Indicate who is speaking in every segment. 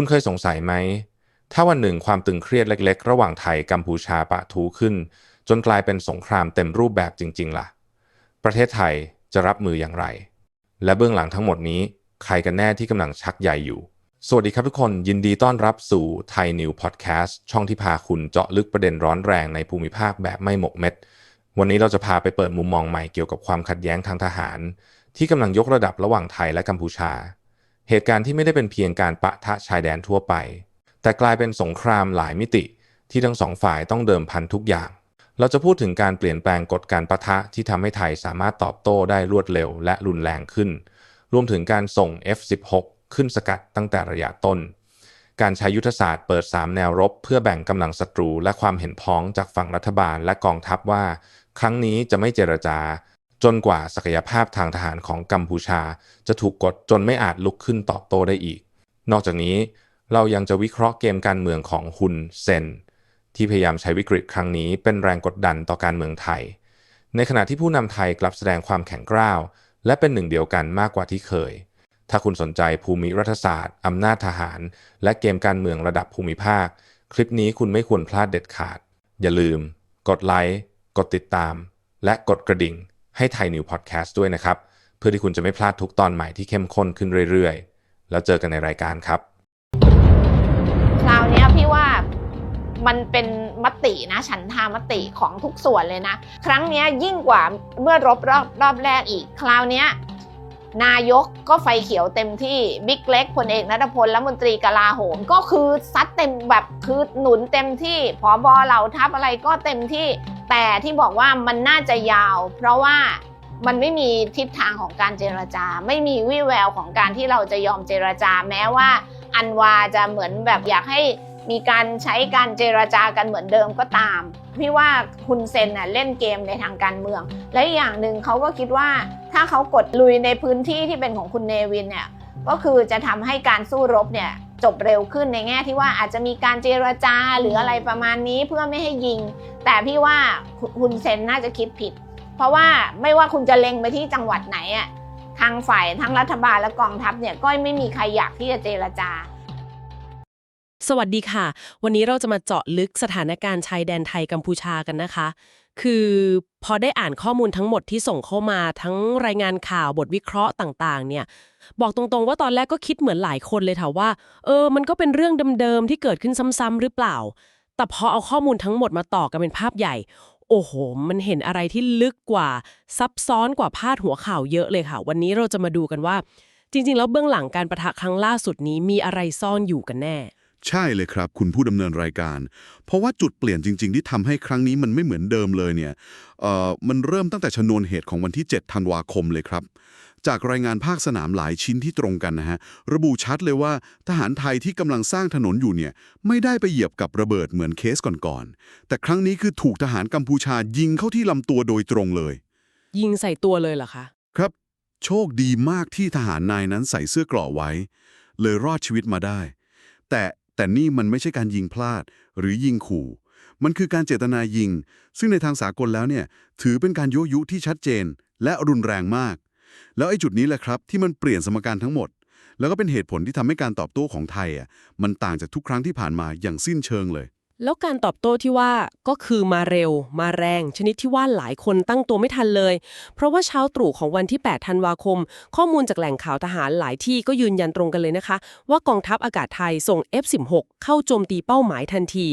Speaker 1: คุณเคยสงสัยไหม ถ้าวันหนึ่งความตึงเครียดเล็ก ๆ ระหว่างไทยกัมพูชาปะทุขึ้น จนกลายเป็นสงครามเต็มรูปแบบจริง ๆ ล่ะ ประเทศไทยจะรับมืออย่างไร และเบื้องหลังทั้งหมดนี้ ใครกันแน่ที่กำลังชักใยอยู่ สวัสดีครับทุกคนยินดีต้อนรับสู่ไทยนิวพอดแคสต์ช่องที่พาคุณเจาะลึกประเด็นร้อนแรงในภูมิภาคแบบไม่หมกเม็ด วันนี้เราจะพาไปเปิดมุมมองใหม่เกี่ยวกับความขัดแย้งทางทหาร ที่กำลังยกระดับระหว่างไทยและกัมพูชา เหตุการณ์ที่ไม่ได้เป็นเพียงการปะทะชายแดนทั่วไป แต่กลายเป็นสงครามหลายมิติที่ทั้งสองฝ่ายต้องเดิมพันทุกอย่าง เราจะพูดถึงการเปลี่ยนแปลงกฎการปะทะที่ทำให้ไทยสามารถตอบโต้ได้รวดเร็วและรุนแรงขึ้น รวมถึงการส่ง F16 ขึ้นสกัดตั้งแต่ระยะต้น การใช้ยุทธศาสตร์เปิด 3 แนวรบ เพื่อแบ่งกำลังศัตรูและความเห็นพ้องจากฝั่งรัฐบาลและกองทัพว่า ครั้งนี้จะไม่เจรจา จนกว่าศักยภาพทางทหารของกัมพูชา จะถูกกดจนไม่อาจลุกขึ้นตอบโต้ได้อีก นอกจากนี้เรายังจะวิเคราะห์เกมการเมืองของฮุนเซนที่พยายามใช้วิกฤตครั้งนี้เป็นแรงกดดันต่อการเมืองไทย ในขณะที่ผู้นำไทยกลับแสดงความแข็งกร้าว และเป็นหนึ่งเดียวกันมากกว่าที่เคย ถ้าคุณสนใจภูมิรัฐศาสตร์อำนาจทหาร และเกมการเมืองระดับภูมิภาค คลิปนี้คุณไม่ควรพลาดเด็ดขาด อย่าลืม กดไลค์ กดติดตาม และกดกระดิ่ง ให้ไทยนิวพอดแคสต์ด้วยนะครับ เพื่อที่คุณจะไม่พลาดทุกตอนใหม่ที่เข้มข้นขึ้นเรื่อยๆ แล้วเจอกันในรายการครับ
Speaker 2: คราวนี้พี่ว่ามันเป็นมตินะฉันทามติของทุกส่วนเลยนะ ครั้งนี้ยิ่งกว่าเมื่อรบรอบรอบแรกอีก คราวนี้ นายกก็ไฟเขียวเต็มที่บิ๊กเล็กพลเอกนัทพลและมนตรีกลาโหม ก็คือซัดเต็มแบบคือหนุนเต็มที่ผอบอเหล่าทัพอะไรก็เต็มที่ แต่ที่บอกว่ามันน่าจะยาว เพราะว่ามันไม่มีทิศทางของการเจรจา ไม่มีวี่แววของการที่เราจะยอมเจรจา แม้ว่าอันวาจะเหมือนแบบอยากให้มีการใช้การเจรจากันเหมือนเดิมก็ตาม พี่ว่าคุณเซนน่ะเล่นเกมในทางการเมือง และอย่างหนึ่งเขาก็คิดว่า ถ้าเขากดลุยในพื้นที่ที่เป็นของคุณเนวินเนี่ยก็คือจะทำให้การสู้รบเนี่ยจบเร็วขึ้นในแง่ที่ว่าอาจจะมีการเจรจาหรืออะไรประมาณนี้เพื่อไม่ให้ยิง แต่พี่ว่าคุณเซนน่าจะคิดผิด เพราะว่าไม่ว่าคุณจะเล็งไปที่จังหวัดไหนอะทางฝ่ายทั้งรัฐบาลและกองทัพเนี่ยก็ไม่มีใครอยากที่จะเจรจา
Speaker 3: สวัสดีค่ะ วันนี้เราจะมาเจาะลึกสถานการณ์ชายแดนไทยกัมพูชากันนะคะ คือพอได้อ่านข้อมูลทั้งหมดที่ส่งเข้ามาทั้งรายงานข่าวบทวิเคราะห์ต่างๆ เนี่ย บอกตรงๆว่าตอนแรกก็คิดเหมือนหลายคนเลยค่ะว่า เออ มันก็เป็นเรื่องเดิมๆที่เกิดขึ้นซ้ำๆหรือเปล่า แต่พอเอาข้อมูลทั้งหมดมาต่อกันเป็นภาพใหญ่ โอ้โห มันเห็นอะไรที่ลึกกว่าซับซ้อนกว่าพาดหัวข่าวเยอะเลยค่ะ วันนี้เราจะมาดูกันว่า จริงๆ แล้วเบื้องหลังการประทะครั้งล่าสุดนี้มีอะไรซ่อนอยู่กันแน่
Speaker 4: ใช่เลยครับ คุณผู้ดำเนินรายการ เพราะว่าจุดเปลี่ยนจริง ๆ ที่ทำให้ครั้งนี้มันไม่เหมือนเดิมเลยเนี่ยเอ่อมันเริ่มตั้งแต่ชนวนเหตุของวันที่ 7 ธันวาคมเลยครับ จากรายงานภาคสนามหลายชิ้นที่ตรงกันนะฮะ ระบุชัดเลยว่าทหารไทยที่กำลังสร้างถนนอยู่เนี่ยไม่ได้ไปเหยียบกับระเบิดเหมือนเคสก่อนๆแต่ครั้งนี้คือถูกทหารกัมพูชายิงเข้าที่ลำตัวโดยตรงเลย
Speaker 3: ยิงใส่ตัวเลยเหรอคะ
Speaker 4: ครับ โชคดีมากที่ทหารนายนั้นใส่เสื้อเกราะไว้ เลยรอดชีวิตมาได้ แต่ แต่นี่มันไม่ใช่การยิงพลาด หรือยิงขู่ มันคือการเจตนายิง ซึ่งในทางสากลแล้วเนี่ยถือเป็นการยุยุที่ชัดเจน และรุนแรงมาก แล้วไอ้จุดนี้แหละครับที่มันเปลี่ยนสมการทั้งหมด แล้วก็เป็นเหตุผลที่ทำให้การตอบโต้ของไทยอะมันต่างจากทุกครั้งที่ผ่านมาอย่างสิ้นเชิงเลย
Speaker 3: แล้วการตอบโต้ที่ว่าก็คือมาเร็ว มาแรง ชนิดที่ว่าหลายคนตั้งตัวไม่ทันเลย เพราะว่าเช้าตรู่ของวันที่ 8 ธันวาคม ข้อมูลจากแหล่งข่าวทหารหลายที่ก็ยืนยันตรงกันเลยนะคะ ว่ากองทัพอากาศไทยส่ง F16 เข้าโจมตีเป้าหมายทันที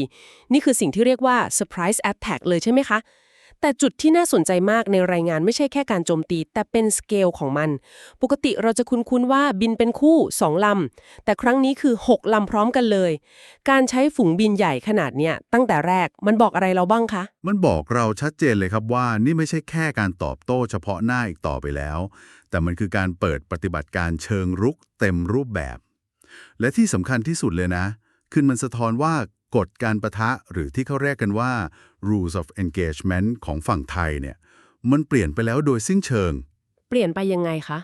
Speaker 3: นี่คือสิ่งที่เรียกว่า surprise attack เลยใช่ไหมคะ แต่จุดที่น่าสนใจมากในรายงานไม่ใช่แค่การโจมตี แต่เป็นสเกลของมัน ปกติเราจะคุ้นๆว่าบินเป็นคู่2ลำ แต่ครั้งนี้คือ 6 ลำพร้อมกันเลย การใช้ฝูงบินใหญ่ขนาดเนี้ยตั้งแต่แรกมันบอกอะไรเราบ้างคะ
Speaker 5: มันบอกเราชัดเจนเลยครับว่านี่ไม่ใช่แค่การตอบโต้เฉพาะหน้าอีกต่อไปแล้ว แต่มันคือการเปิดปฏิบัติการเชิงรุกเต็มรูปแบบ และที่สำคัญที่สุดเลยนะคือมันสะท้อนว่า กฎการประทะหรือที่เขาเรียกกันว่า rules of engagement ของฝั่งไทยเนี่ยมันเปลี่ยนไปแล้วโดยสิ้นเชิง
Speaker 3: เปลี่ยนไปยังไงคะ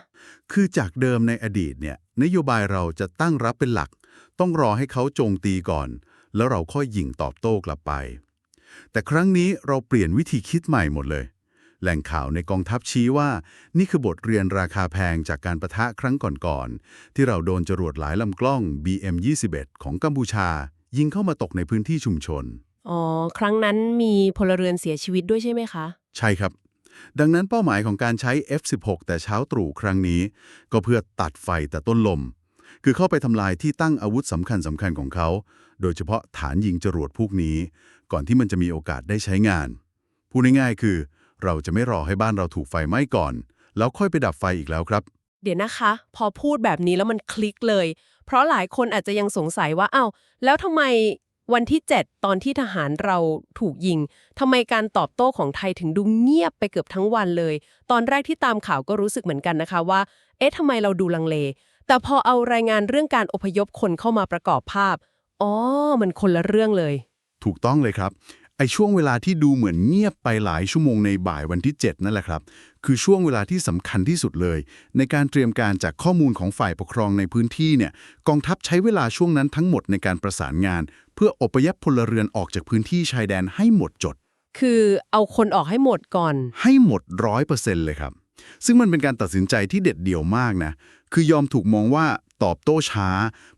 Speaker 5: คือจากเดิมในอดีตเนี่ยนโยบายเราจะตั้งรับเป็นหลัก ต้องรอให้เขาโจมตีก่อน แล้วเราค่อยยิงตอบโต้กลับไป แต่ครั้งนี้เราเปลี่ยนวิธีคิดใหม่หมดเลย
Speaker 6: แหล่งข่าวในกองทัพชี้ว่า นี่คือบทเรียนราคาแพงจากการประทะครั้งก่อนๆที่เราโดนจรวดหลายลำกล้อง BM-21 ของกัมพูชา ยิงเข้ามาตกในพื้นที่ชุมชน
Speaker 3: อ๋อ ครั้งนั้นมีพลเรือนเสียชีวิตด้วยใช่ไหมคะ
Speaker 6: ใช่ครับ ดังนั้นเป้าหมายของการใช้ F16 แต่เช้าตรู่ครั้งนี้ ก็เพื่อตัดไฟแต่ต้นลม คือเข้าไปทำลายที่ตั้งอาวุธสำคัญสำคัญของเขา โดยเฉพาะฐานยิงจรวดพวกนี้ ก่อนที่มันจะมีโอกาสได้ใช้งาน พูดง่ายๆคือ เราจะไม่รอให้บ้านเราถูกไฟไหม้ก่อน แล้วค่อยไปดับไฟอีกแล้วครับ
Speaker 3: เดี๋ยวนะคะ พอพูดแบบนี้แล้วมันคลิกเลย เพราะหลายคนอาจจะยังสงสัยว่าอ้าวแล้วทำไมวันที่ 7 ตอนที่ทหารเราถูกยิงทำไมการตอบโต้ของไทยถึงดูเงียบไปเกือบทั้งวันเลย ตอนแรกที่ตามข่าวก็รู้สึกเหมือนกันนะคะว่า เอ๊ะทำไมเราดูลังเล แต่พอเอารายงานเรื่องการอพยพคนเข้ามาประกอบภาพ อ๋อ มันคนละเรื่องเลย
Speaker 6: ถูกต้องเลยครับ ไอช่วงเวลาที่ดูเหมือนเงียบไปหลายชั่วโมงในบ่ายวันที่ 7 นั่นแหละครับ คือช่วงเวลาที่สำคัญที่สุดเลย ในการเตรียมการจากข้อมูลของฝ่ายปกครองในพื้นที่เนี่ยกองทัพใช้เวลาช่วงนั้นทั้งหมดในการประสานงาน เพื่ออพยพพลเรือนออกจากพื้นที่ชายแดนให้หมดจด
Speaker 3: คือเอาคนออกให้หมดก่อน
Speaker 6: ให้หมดร้อยเปอร์เซ็นต์เลยครับ ซึ่งมันเป็นการตัดสินใจที่เด็ดเดี่ยวมากนะ คือยอมถูกมองว่าตอบโต้ช้า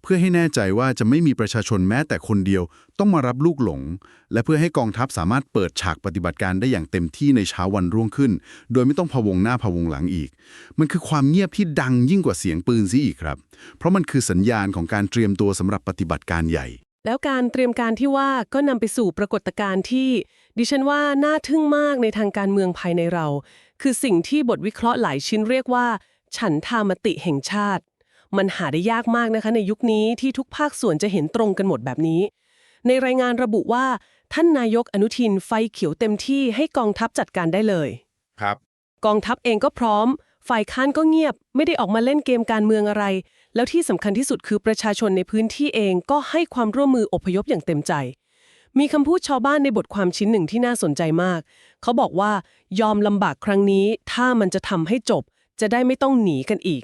Speaker 6: เพื่อให้แน่ใจว่าจะไม่มีประชาชนแม้แต่คนเดียว ต้องมารับลูกหลง และเพื่อให้กองทัพสามารถเปิดฉากปฏิบัติการได้อย่างเต็มที่ในเช้าวันรุ่งขึ้น โดยไม่ต้องพะวงหน้าพะวงหลังอีก มันคือความเงียบที่ดังยิ่งกว่าเสียงปืนซิอีกครับ เพราะมันคือสัญญาณของการเตรียมตัวสำหรับปฏิบัติการใหญ่
Speaker 3: แล้วการเตรียมการที่ว่าก็นำไปสู่ปรากฏการณ์ที่ ดิฉันว่าน่าทึ่งมากในทางการเมืองภายในเรา คือสิ่งที่บทวิเคราะห์หลายชิ้นเรียกว่า ฉันทามติแห่งชาติ มันหาได้ยากมากนะคะในยุคนี้ที่ทุกภาคส่วนจะเห็นตรงกันหมดแบบนี้ ในรายงานระบุว่า ท่านนายกอนุทินไฟเขียวเต็มที่ให้กองทัพจัดการได้เลย
Speaker 1: ครับ
Speaker 3: กองทัพเองก็พร้อม ฝ่ายค้านก็เงียบ ไม่ได้ออกมาเล่นเกมการเมืองอะไร แล้วที่สำคัญที่สุดคือประชาชนในพื้นที่เองก็ให้ความร่วมมืออพยพอย่างเต็มใจมีคำพูดชาวบ้านในบทความชิ้นหนึ่งที่น่าสนใจมาก เขาบอกว่ายอมลำบากครั้งนี้ ถ้ามันจะทำให้จบ จะได้ไม่ต้องหนีกันอีก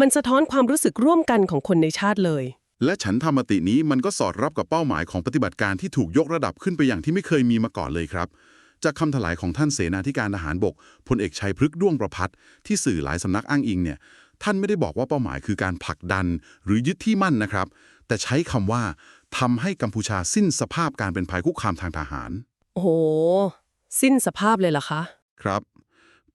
Speaker 3: มันสะท้อนความรู้สึกร่วมกันของคนในชาติเลย
Speaker 4: และฉันธรรมตินี้มันก็สอดรับกับเป้าหมายของปฏิบัติการที่ถูกยกระดับขึ้นไปอย่างที่ไม่เคยมีมาก่อนเลยครับ จากคำถลายของท่านเสนาธิการทหารบกพลเอกชัยพฤกษ์ด้วงประพัฒน์ที่สื่อหลายสำนักอ้างอิงเนี่ยท่านไม่ได้บอกว่าเป้าหมายคือการผลักดันหรือยึดที่มั่นนะครับ แต่ใช้คำว่าทำให้กัมพูชาสิ้นสภาพการเป็นภัยคุกคามทางทหาร
Speaker 3: โอ้โห สิ้นสภาพเลยเหรอคะ
Speaker 4: ครับ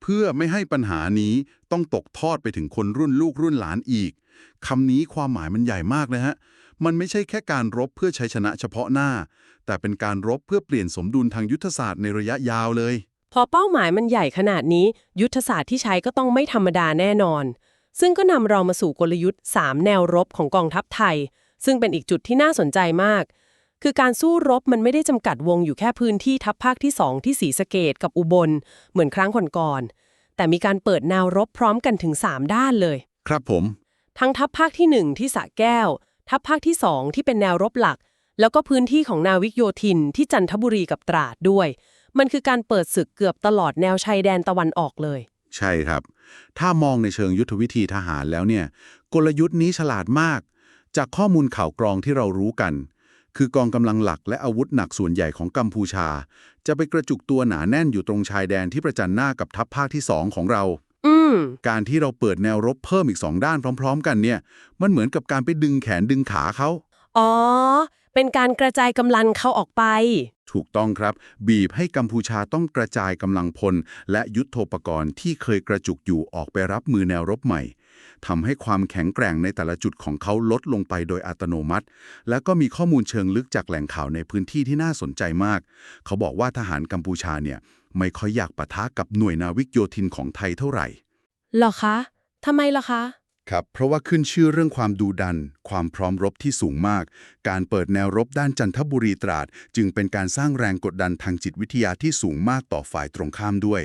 Speaker 4: เพื่อไม่ให้ปัญหานี้ต้องตกทอดไปถึงคนรุ่นลูกรุ่นหลานอีกคำนี้ความหมายมันใหญ่มากนะฮะ มันไม่ใช่แค่การรบเพื่อชัยชนะเฉพาะหน้า แต่เป็นการรบเพื่อเปลี่ยนสมดุลทางยุทธศาสตร์ในระยะยาวเลย
Speaker 3: พอเป้าหมายมันใหญ่ขนาดนี้ ยุทธศาสตร์ที่ใช้ก็ต้องไม่ธรรมดาแน่นอน ซึ่งก็นำเรามาสู่กลยุทธ์ 3 แนวรบของกองทัพไทย ซึ่งเป็นอีกจุดที่น่าสนใจมาก คือการสู้รบมันไม่ได้จำกัดวงอยู่แค่พื้นที่ทัพภาคที่ 2 ที่ศรีสะเกดกับอุบล เหมือนครั้งก่อนๆแต่มีการเปิดแนวรบพร้อมกันถึง 3 ด้านเลย
Speaker 4: ครับผม
Speaker 3: ทั้งทัพภาคที่ 1 ที่สระแก้ว ทัพภาคที่ 2 ที่เป็นแนวรบหลัก แล้วก็พื้นที่ของนาวิกโยธินที่จันทบุรีกับตราดด้วย มันคือการเปิดศึกเกือบตลอดแนวชายแดนตะวันออกเลย
Speaker 4: ใช่ครับ ถ้ามองในเชิงยุทธวิธีทหารแล้วเนี่ย กลยุทธ์นี้ฉลาดมาก จากข้อมูลข่าวกรองที่เรารู้กัน คือกองกำลังหลักและอาวุธหนักส่วนใหญ่ของกัมพูชา จะไปกระจุกตัวหนาแน่นอยู่ตรงชายแดนที่ประจันหน้ากับทัพภาคที่2ของเรา
Speaker 3: อืม
Speaker 4: การที่เราเปิดแนวรบเพิ่มอีกสองด้านพร้อม ๆ กันเนี่ย มันเหมือนกับการไปดึงแขนดึงขาเขา
Speaker 3: อ๋อ เป็นการกระจายกำลังเข้าออกไป
Speaker 4: ถูกต้องครับ บีบให้กัมพูชาต้องกระจายกำลังพล และยุทโธปกรณ์ที่เคยกระจุกอยู่ออกไปรับมือแนวรบใหม่ ทำให้ความแข็งแกร่งในแต่ละจุดของเขาลดลงไปโดยอัตโนมัติ และก็มีข้อมูลเชิงลึกจากแหล่งข่าวในพื้นที่ที่น่าสนใจมาก เขาบอกว่าทหารกัมพูชาเนี่ยไม่ค่อยอยากปะทะกับหน่วยนาวิกโยธินของไทยเท่าไหร่
Speaker 3: เหรอคะทำไมล่ะคะ
Speaker 4: ครับ เพราะว่าขึ้นชื่อเรื่องความดูดัน ความพร้อมรบที่สูงมาก การเปิดแนวรบด้านจันทบุรีตราด จึงเป็นการสร้างแรงกดดันทางจิตวิทยาที่สูงมากต่อฝ่ายตรงข้ามด้วย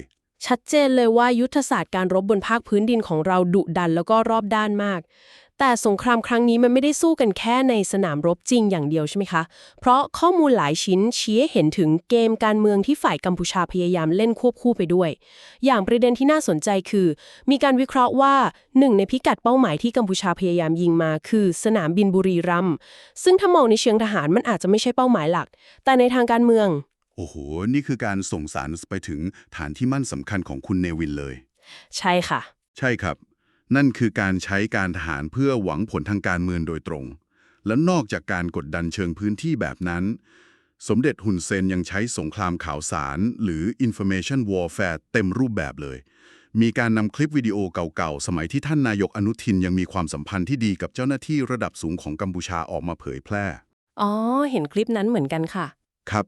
Speaker 3: ชัดเจนเลยว่ายุทธศาสตร์การรบบนภาคพื้นดินของเราดุดันแล้วก็รอบด้านมาก แต่สงครามครั้งนี้มันไม่ได้สู้กันแค่ในสนามรบจริงอย่างเดียวใช่ไหมคะ เพราะข้อมูลหลายชิ้นชี้ให้เห็นถึงเกมการเมืองที่ฝ่ายกัมพูชาพยายามเล่นควบคู่ไปด้วย อย่างประเด็นที่น่าสนใจคือ มีการวิเคราะห์ว่าหนึ่งในพิกัดเป้าหมายที่กัมพูชาพยายามยิงมา คือสนามบินบุรีรัมย์ซึ่งถ้ามองในเชิงทหารมันอาจจะไม่ใช่เป้าหมายหลัก แต่ในทางการเมือง
Speaker 4: อ้โห นี่คือการส่งสารไปถึงฐานที่มั่นสำคัญของคุณเนวินเลย
Speaker 3: ใช่ค่ะ
Speaker 4: ใช่ครับ นั่นคือการใช้การทหารเพื่อหวังผลทางการเมืองโดยตรง และนอกจากการกดดันเชิงพื้นที่แบบนั้น สมเด็จฮุนเซนยังใช้สงครามข่าวสาร หรือ information warfare เต็มรูปแบบเลย มีการนำคลิปวิดีโอเก่าๆ สมัยที่ท่านนายกอนุทินยังมีความสัมพันธ์ที่ดีกับเจ้าหน้าที่ระดับสูงของกัมพูชาออกมาเผยแพร่
Speaker 3: อ๋อ เห็นคลิปนั้นเหมือนกันค่ะ
Speaker 4: ครับ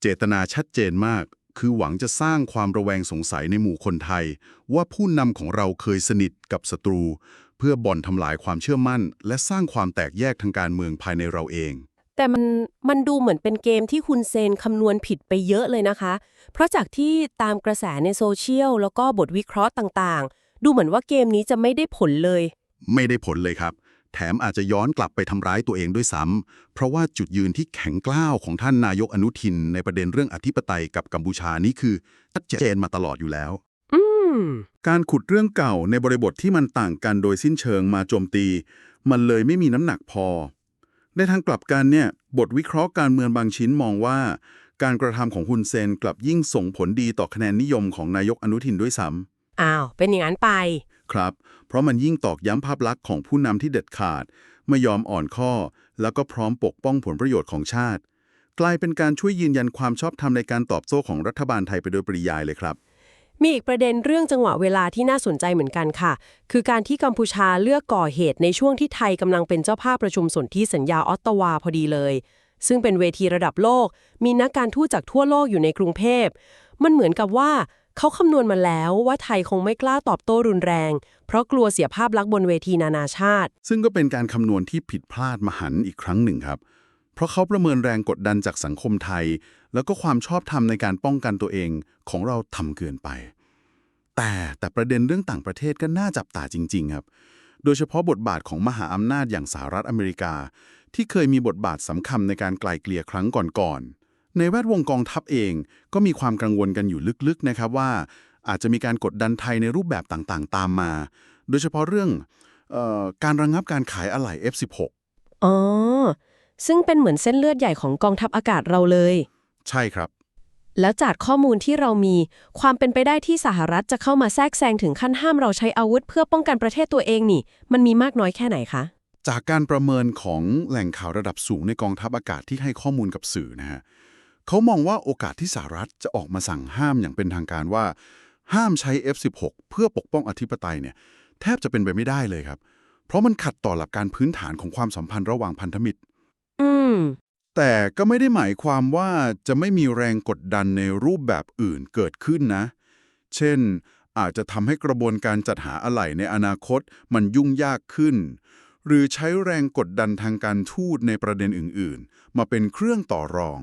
Speaker 4: เจตนาชัดเจนมาก คือหวังจะสร้างความระแวงสงสัยในหมู่คนไทย ว่าผู้นำของเราเคยสนิทกับศัตรู เพื่อบ่อนทำลายความเชื่อมั่น และสร้างความแตกแยกทางการเมืองภายในเราเอง
Speaker 3: แต่มันมันดูเหมือนเป็นเกมที่คุณเซนคำนวณผิดไปเยอะเลยนะคะ เพราะจากที่ตามกระแสในโซเชียลแล้วก็บทวิเคราะห์ต่างๆ ดูเหมือนว่าเกมนี้จะไม่ได้ผลเลย
Speaker 4: ไม่ได้ผลเลยครับ แถมอาจจะย้อนกลับไปทำร้ายตัวเองด้วยซ้ำเพราะว่าจุดยืนที่แข็งกล้าวของท่านนายกอนุทิน ในประเด็นเรื่องอธิปไตยกับกัมพูชานี่คือชัดเจนมาตลอดอยู่แล้ว
Speaker 3: อืม
Speaker 4: การขุดเรื่องเก่าในบริบทที่มันต่างกันโดยสิ้นเชิงมาโจมตี มันเลยไม่มีน้ำหนักพอ ในทางกลับกันเนี่ยบทวิเคราะห์การเมืองบางชิ้นมองว่า การกระทำของฮุนเซนกลับยิ่งส่งผลดีต่อคะแนนนิยมของนายกอนุทินด้วยซ้ำ
Speaker 3: อ้าว เป็นอย่างนั้นไป
Speaker 4: ครับ เพราะมันยิ่งตอกย้ำภาพลักษณ์ของผู้นำที่เด็ดขาด ไม่ยอมอ่อนข้อ แล้วก็พร้อมปกป้องผลประโยชน์ของชาติ กลายเป็นการช่วยยืนยันความชอบธรรมในการตอบโต้ของรัฐบาลไทยไปโดยปริยายเลยครับ
Speaker 3: มีอีกประเด็นเรื่องจังหวะเวลาที่น่าสนใจเหมือนกันค่ะ คือการที่กัมพูชาเลือกก่อเหตุในช่วงที่ไทยกำลังเป็นเจ้าภาพประชุมสนธิสัญญาออตตาวาพอดีเลย ซึ่งเป็นเวทีระดับโลก มีนักการทูตจากทั่วโลกอยู่ในกรุงเทพมันเหมือนกับว่า เขาคำนวณมาแล้วว่าไทยคงไม่กล้าตอบโต้รุนแรง เพราะกลัวเสียภาพลักษณ์บนเวทีนานาชาติ
Speaker 4: ซึ่งก็เป็นการคำนวณที่ผิดพลาดมหันต์อีกครั้งหนึ่งครับ เพราะเขาประเมินแรงกดดันจากสังคมไทย แล้วก็ความชอบธรรมในการป้องกันตัวเองของเราทำเกินไป แต่แต่ประเด็นเรื่องต่างประเทศก็น่าจับตาจริง ๆ ครับ โดยเฉพาะบทบาทของมหาอำนาจอย่างสหรัฐอเมริกา ที่เคยมีบทบาทสำคัญในการไกล่เกลี่ยครั้งก่อนๆ ในแวดวงกองทัพเองก็มีความกังวลกันอยู่ลึกๆนะครับว่า อาจจะมีการกดดันไทยในรูปแบบต่างๆ ตามมา โดยเฉพาะเรื่องเออการระงงับการขายอะไหล่ F16
Speaker 3: อ๋อ ซึ่งเป็นเหมือนเส้นเลือดใหญ่ของกองทัพอากาศเราเลย
Speaker 4: ใช่ครับ
Speaker 3: แล้วจากข้อมูลที่เรามีความเป็นไปได้ที่สหรัฐจะเข้ามาแทรกแซงถึงขั้นห้ามเราใช้อาวุธเพื่อป้องกันประเทศตัวเองนี่ มันมีมากน้อยแค่ไหนคะ
Speaker 4: จากการประเมินของแหล่งข่าวระดับสูงในกองทัพอากาศที่ให้ข้อมูลกับสื่อนะฮะ เขามองว่าโอกาสที่สหรัฐจะออกมาสั่งห้ามอย่างเป็นทางการว่า ห้ามใช้ F16 เพื่อปกป้องอธิปไตยเนี่ยแทบจะเป็นไปไม่ได้เลยครับ เพราะมันขัดต่อหลักการพื้นฐานของความสัมพันธ์ระหว่างพันธมิตร
Speaker 3: อืม
Speaker 4: แต่ก็ไม่ได้หมายความว่าจะไม่มีแรงกดดันในรูปแบบอื่นเกิดขึ้นนะ เช่น อาจจะทำให้กระบวนการจัดหาอะไหล่ในอนาคตมันยุ่งยากขึ้น หรือใช้แรงกดดันทางการทูตในประเด็นอื่น ๆ มาเป็นเครื่องต่อรอง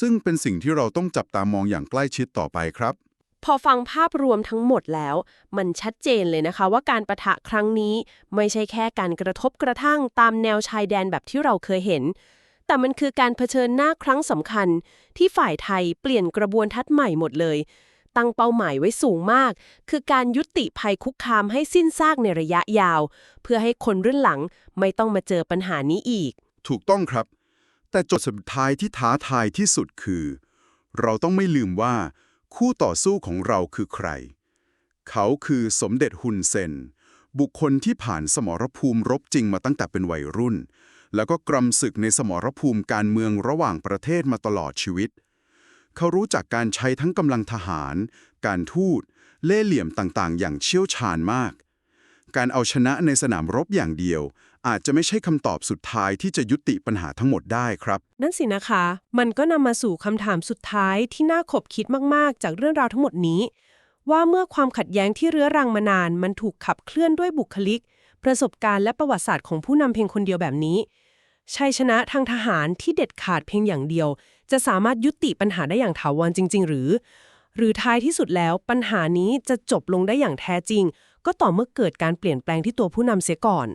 Speaker 4: ซึ่งเป็นสิ่งที่เราต้องจับตามองอย่างใกล้ชิดต่อไปครับ
Speaker 3: พอฟังภาพรวมทั้งหมดแล้ว มันชัดเจนเลยนะคะ ว่าการประทะครั้งนี้ไม่ใช่แค่การกระทบกระทั่งตามแนวชายแดนแบบที่เราเคยเห็น แต่มันคือการเผชิญหน้าครั้งสำคัญ ที่ฝ่ายไทยเปลี่ยนกระบวนทัศน์ใหม่หมดเลย ตั้งเป้าหมายไว้สูงมาก คือการยุติภัยคุกคามให้สิ้นซากในระยะยาว เพื่อให้คนรุ่นหลังไม่ต้องมาเจอปัญหานี้อีก
Speaker 4: ถูกต้องครับ แต่จทย์สุดท้ายที่ท้าทายที่สุดคือ เราต้องไม่ลืมว่า คู่ต่อสู้ของเราคือใคร เขาคือสมเด็จฮุนเซน บุคคลที่ผ่านสมรภูมิรบจริงมาตั้งแต่เป็นวัยรุ่น แล้วก็กรำศึกในสมรภูมิการเมืองระหว่างประเทศมาตลอดชีวิต เขารู้จักการใช้ทั้งกำลังทหาร การทูตเล่เหลี่ยมต่างๆ อย่างเชี่ยวชาญมาก การเอาชนะในสนามรบอย่างเดียว อาจจะไม่ใช่คำตอบสุดท้ายที่จะยุติปัญหาทั้งหมดได้ครับ
Speaker 3: นั่นสินะคะ มันก็นำมาสู่คำถามสุดท้ายที่น่าขบคิดมาก ๆ จากเรื่องราวทั้งหมดนี้ ว่าเมื่อความขัดแย้งที่เรื้อรังมานาน มันถูกขับเคลื่อนด้วยบุคลิก ประสบการณ์และประวัติศาสตร์ของผู้นำเพียงคนเดียวแบบนี้ชัยชนะทางทหารที่เด็ดขาดเพียงอย่างเดียว จะสามารถยุติปัญหาได้อย่างถาวรจริง ๆ หรือ หรือท้ายที่สุดแล้วปัญหานี้จะจบลงได้อย่างแท้จริง ก็ต่อเมื่อเกิดการเปลี่ยนแปลงที่ตัวผู้นำเสียก่อน